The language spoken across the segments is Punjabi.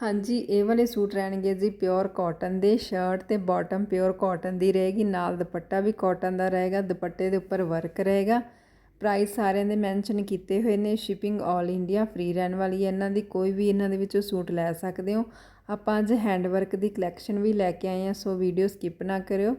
ਹਾਂਜੀ, ਇਹ ਵਾਲੇ ਸੂਟ ਰਹਿਣਗੇ ਜੀ ਪਿਓਰ ਕਾਟਨ ਦੇ ਸ਼ਰਟ ਤੇ ਬਾਟਮ ਪਿਓਰ ਕਾਟਨ ਦੀ ਰਹੇਗੀ, ਨਾਲ ਦੁਪੱਟਾ ਵੀ ਕਾਟਨ ਦਾ ਰਹੇਗਾ, ਦੁਪੱਟੇ ਦੇ ਉੱਪਰ ਵਰਕ ਰਹੇਗਾ। ਪ੍ਰਾਈਸ ਸਾਰਿਆਂ ਦੇ ਮੈਂਸ਼ਨ ਕੀਤੇ ਹੋਏ ਨੇ ਸ਼ਿਪਿੰਗ 올 ਇੰਡੀਆ ਫ੍ਰੀ ਰਹਿਣ ਵਾਲੀ ਹੈ। ਇਹਨਾਂ ਦੀ ਕੋਈ ਵੀ ਇਹਨਾਂ ਦੇ ਵਿੱਚੋਂ ਸੂਟ ਲੈ ਸਕਦੇ ਹੋ। ਆਪਾਂ ਅੱਜ ਹੈਂਡਵਰਕ ਦੀ ਕਲੈਕਸ਼ਨ ਵੀ ਲੈ ਕੇ ਆਏ ਹਾਂ, ਸੋ ਵੀਡੀਓ ਸਕਿਪ ਨਾ ਕਰਿਓ।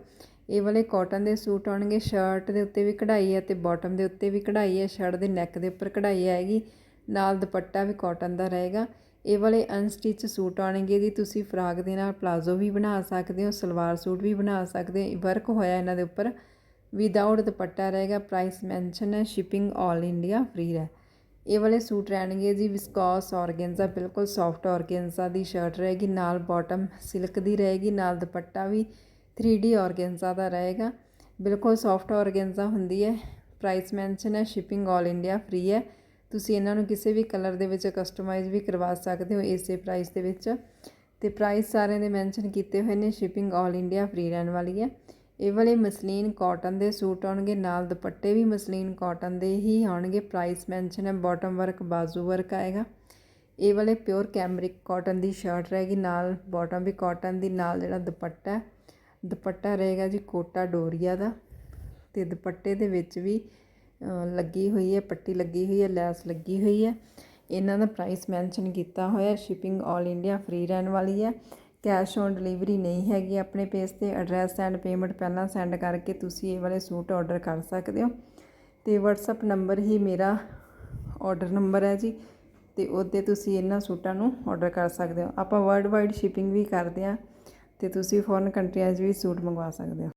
ਇਹ ਵਾਲੇ ਕਾਟਨ ਦੇ ਸੂਟ ਆਉਣਗੇ ਸ਼ਰਟ ਦੇ ਉੱਤੇ ਵੀ ਕਢਾਈ ਹੈ ਤੇ ਬਾਟਮ ਦੇ ਉੱਤੇ ਵੀ ਕਢਾਈ ਹੈ ਸ਼ਰਟ ਦੇ ਨੈਕ ਦੇ ਉੱਪਰ ਕਢਾਈ ਆਏਗੀ ਨਾਲ ਦੁਪੱਟਾ ਵੀ ਕਾਟਨ ਦਾ ਰਹੇਗਾ। ਇਹ ਵਾਲੇ ਅਨਸਟਿਚ ਸੂਟ ਆਣਗੇ ਜੀ, ਤੁਸੀਂ ਫਰਾਕ ਦੇ ਨਾਲ ਪਲਾਜ਼ੋ ਵੀ ਬਣਾ ਸਕਦੇ ਹੋ, ਸਲਵਾਰ ਸੂਟ ਵੀ ਬਣਾ ਸਕਦੇ ਹੋ ਵਰਕ ਹੋਇਆ ਇਹਨਾਂ ਦੇ ਉੱਪਰ। ਵਿਦਆਊਟ ਦੁਪੱਟਾ ਰਹੇਗਾ ਪ੍ਰਾਈਸ ਮੈਂਸ਼ਨ ਹੈ ਸ਼ਿਪਿੰਗ 올 ਇੰਡੀਆ ਫ੍ਰੀ ਹੈ ਇਹ ਵਾਲੇ ਸੂਟ ਰਹਿਣਗੇ ਜੀ ਵਿਸਕੋਸ ਔਰਗੈਂਜ਼ਾ ਬਿਲਕੁਲ ਸੌਫਟ ਔਰਗੈਂਜ਼ਾ ਦੀ ਸ਼ਰਟ ਰਹੇਗੀ, ਨਾਲ ਬਾਟਮ ਸਿਲਕ ਦੀ ਰਹੇਗੀ, ਨਾਲ ਦੁਪੱਟਾ ਵੀ 3D ਔਰਗੈਂਜ਼ਾ ਦਾ ਰਹੇਗਾ। ਬਿਲਕੁਲ ਸੌਫਟ ਔਰਗੈਂਜ਼ਾ ਹੁੰਦੀ ਹੈ ਪ੍ਰਾਈਸ ਮੈਂਸ਼ਨ ਹੈ ਸ਼ਿਪਿੰਗ 올 ਇੰਡੀਆ ਫ੍ਰੀ ਹੈ। ਤੁਸੀਂ ਇਹਨਾਂ ਨੂੰ ਕਿਸੇ ਵੀ ਕਲਰ ਦੇ ਵਿੱਚ ਕਸਟਮਾਈਜ਼ ਵੀ ਕਰਵਾ ਸਕਦੇ ਹੋ ਇਸੇ ਪ੍ਰਾਈਸ ਦੇ ਵਿੱਚ। ਤੇ ਪ੍ਰਾਈਸ ਸਾਰਿਆਂ ਦੇ ਮੈਂਸ਼ਨ ਕੀਤੇ ਹੋਏ ਨੇ ਸ਼ਿਪਿੰਗ 올 ਇੰਡੀਆ ਫ੍ਰੀ ਰਹਿਣ ਵਾਲੀ ਹੈ। ਇਹ ਵਾਲੇ ਮਸਲੀਨ ਕਾਟਨ ਦੇ ਸੂਟ ਆਉਣਗੇ, ਨਾਲ ਦੁਪੱਟੇ ਵੀ ਮਸਲੀਨ ਕਾਟਨ ਦੇ ਹੀ ਆਉਣਗੇ। ਪ੍ਰਾਈਸ ਮੈਂਸ਼ਨ ਹੈ ਬਾਟਮ ਵਰਕ ਬਾਜ਼ੂ ਵਰਕ ਆਏਗਾ। ਇਹ ਵਾਲੇ ਪਿਓਰ ਕੈਮਰਿਕ ਕਾਟਨ ਦੀ ਸ਼ਰਟ ਰਹੇਗੀ, ਨਾਲ ਬਾਟਮ ਵੀ ਕਾਟਨ ਦੀ, ਨਾਲ ਜਿਹੜਾ ਦੁਪੱਟਾ ਹੈ। ਦੁਪੱਟਾ ਰਹੇਗਾ ਜੀ ਕੋਟਾ ਡੋਰੀਆ ਦਾ। ਤੇ ਦੁਪੱਟੇ ਦੇ ਵਿੱਚ ਵੀ ਲੱਗੀ ਹੋਈ ਹੈ, ਪੱਟੀ ਲੱਗੀ ਹੋਈ ਹੈ, ਲੈਸ ਲੱਗੀ ਹੋਈ ਹੈ। ਇਹਨਾਂ ਦਾ ਪ੍ਰਾਈਸ ਮੈਂਸ਼ਨ ਕੀਤਾ ਹੋਇਆ ਸ਼ਿਪਿੰਗ 올 ਇੰਡੀਆ ਫ੍ਰੀ ਰਹਿਣ ਵਾਲੀ ਹੈ। ਕੈਸ਼ ਔਨ ਡਿਲੀਵਰੀ ਨਹੀਂ ਹੈਗੀ ਆਪਣੇ ਪੇਜ ਤੇ ਐਡਰੈਸ ਐਂਡ ਪੇਮੈਂਟ ਪਹਿਲਾਂ ਸੈਂਡ ਕਰਕੇ ਤੁਸੀਂ ਇਹ ਵਾਲੇ ਸੂਟ ਆਰਡਰ ਕਰ ਸਕਦੇ ਹੋ। ਤੇ WhatsApp ਨੰਬਰ ਹੀ ਮੇਰਾ ਆਰਡਰ ਨੰਬਰ ਹੈ ਜੀ, ਤੇ ਉਹਦੇ ਤੁਸੀਂ ਇਹਨਾਂ ਸੂਟਾਂ ਨੂੰ ਆਰਡਰ ਕਰ ਸਕਦੇ ਹੋ। ਆਪਾਂ ਵਰਲਡ ਵਾਈਡ ਸ਼ਿਪਿੰਗ ਵੀ ਕਰਦੇ ਆ ਤੇ ਤੁਸੀਂ ਫੋਰਨ ਕੰਟਰੀਆਂ 'ਚ ਵੀ ਸੂਟ ਮੰਗਵਾ ਸਕਦੇ ਹੋ।